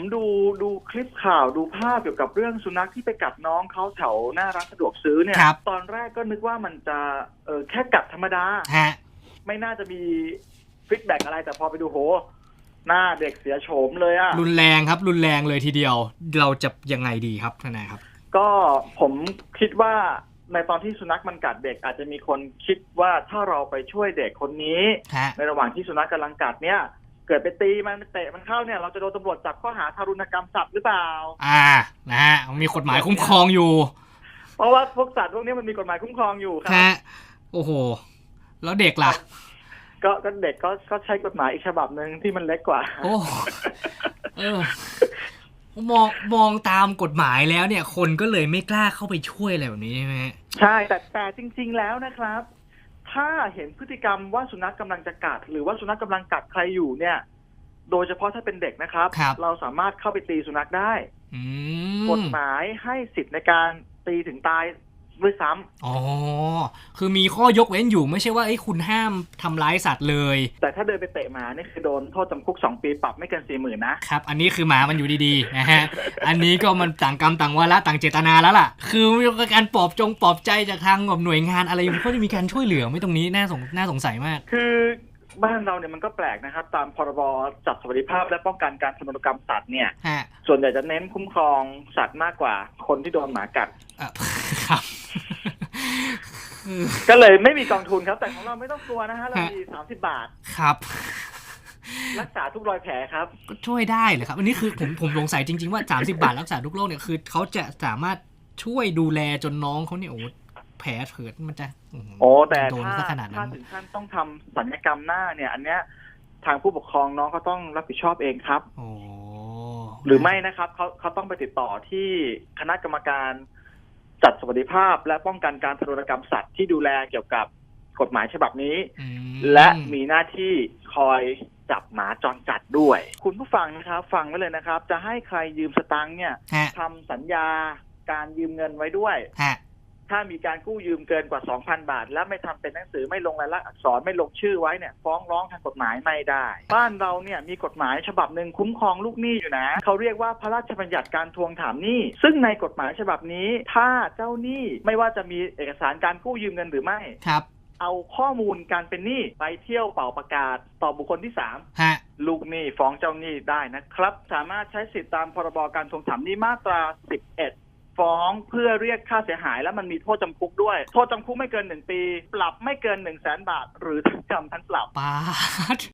ผมดูดูคลิปข่าวดูภาพเกี่ยวกับเรื่องสุนัขที่ไปกัดน้องเขาแถวหน้าร้านสะดวกซื้อเนี่ย ครับ ตอนแรกก็นึกว่ามันจะเออแค่กัดธรรมดา ฮะ ไม่น่าจะมีฟีดแบ็กอะไรแต่พอไปดูโห หน้าเด็กเสียโฉมเลยอะรุนแรงครับ รุนแรงเลยทีเดียว เราจะยังไงดีครับทนายครับ ก็ผมคิดว่าในตอนที่สุนัขมันกัดเด็กอาจจะมีคนคิดว่าถ้าเราไปช่วยเด็กคนนี้ ฮะ ในระหว่างที่สุนัขกำลังกัดเนี่ย เกิดไปตีมันไปเตะมันเข้าเนี่ยเราจะโดนตำรวจจับข้อหาทารุณกรรมสัตว์หรือเปล่า อ่านะฮะมีกฎหมายคุ้มครองอยู่ เพราะว่าพวกสัตว์พวกนี้มันมีกฎหมายคุ้มครองอยู่ครับฮะโอ้โห แล้วเด็กล่ะ ก็ก็เด็กก็ก็ใช้กฎหมายอีกฉบับหนึ่งที่มันเล็กกว่า โอ้เออมองมองตามกฎหมายแล้วเนี่ย คนก็เลยไม่กล้าเข้าไปช่วยอะไรแบบนี้ใช่ไหมฮะใช่แต่แต่จริง ๆ แล้วนะครับ ถ้าเห็นพฤติกรรมว่าสุนัขกำลังจะกัด หรือว่าสุนัขกำลังกัดใครอยู่เนี่ย โดยเฉพาะถ้าเป็นเด็กนะครับ ครับเราสามารถเข้าไปตีสุนัขได้อืมกฎหมายให้สิทธิ์ในการตีถึงตาย ด้วยซ้ำอ๋อ คือมีข้อยกเว้นอยู่ไม่ใช่ว่าไอ้ยคุณห้ามทำร้ายสัตว์เลย แต่ถ้าเดินไปเตะหมานี่คือโดนโทษจำคุกสองปีปรับไม่เกินสี่หมื่นนะครับ อันนี้คือหมามันอยู่ดีๆนะฮะ อันนี้ก็มันต่างกรรมต่างวาระต่างเจตนาแล้วล่ะ คือมีการปลอบจงปลอบใจจากทางแบบหน่วยงานอะไรมันก็จะมีการช่วยเหลือไม่ตรงนี้น่าสงน่าสงสัยมาก คือบ้านเราเนี่ยมันก็แปลกนะครับ ตามพรบจัดสวัสดิภาพและป้องกันการทารุณกรรมสัตว์เนี่ยฮะส่วนใหญ่จะเน้นคุ้มครองสัตว์มากกว่าคนที่โดนหมากัดอะครับ ก็เลยไม่มีกองทุนครับ แต่ของเราไม่ต้องกลัวนะฮะเรามีสามสิบบาทครับ รักษาทุกรอยแผลครับ ก็ช่วยได้เลยครับ อันนี้คือผมผมสงสัยจริง ๆ ว่า30บาทรักษาทุกโรคเนี่ยคือเขาจะสามารถช่วยดูแลจนน้องเขาเนี่ยโอ้โหแผลเถิดมันจะอื้อหือโอ้แต่โดนถ้าซะขนาดนั้ถ้านถึงขั้นต้องทำสัญญกรรมหน้าเนี่ย อันเนี้ยทางผู้ปกครองน้องเขาต้องรับผิดชอบเองครับโอ้หรือไม่นะครับเขาเขาต้องไปติดต่อที่คณะกรรมการ จัดสวัสดิภาพ และป้องกันการทารุณกรรมสัตว์ที่ดูแลเกี่ยวกับกฎหมายฉบับนี้อืมและมีหน้าที่คอยจับหมาจรจัดด้วย คุณผู้ฟังนะครับ ฟังไว้เลยนะครับ จะให้ใครยืมสตังค์เนี่ยฮะทำสัญญาการยืมเงินไว้ด้วยฮะ ถ้ามีการกู้ยืมเกินกว่า 2,000 บาท และไม่ทำเป็นหนังสือไม่ลงรายลักษณ์อักษรไม่ลงชื่อไว้เนี่ยฟ้องร้องทางกฎหมายไม่ได้ บ้านเราเนี่ยมีกฎหมายฉบับหนึ่งคุ้มครองลูกหนี้อยู่นะเขาเรียกว่าพระราชบัญญัติการทวงถามหนี้ ซึ่งในกฎหมายฉบับนี้ ถ้าเจ้าหนี้ไม่ว่าจะมีเอกสารการกู้ยืมเงินหรือไม่ครับเอาข้อมูลการเป็นหนี้ไปเที่ยวเป่าประกาศต่อบุคคลที่สามฮะลูกหนี้ฟ้องเจ้าหนี้ได้นะครับ สามารถใช้สิทธิตามพรบการทวงถามหนี้มาตรา 11 ฟ้องเพื่อเรียกค่าเสียหาย แล้วมันมีโทษจำคุกด้วย โทษจำคุกไม่เกินหนึ่งปี ปรับไม่เกินหนึ่งแสนบาท หรือทั้งจำทั้งปรับ ปาด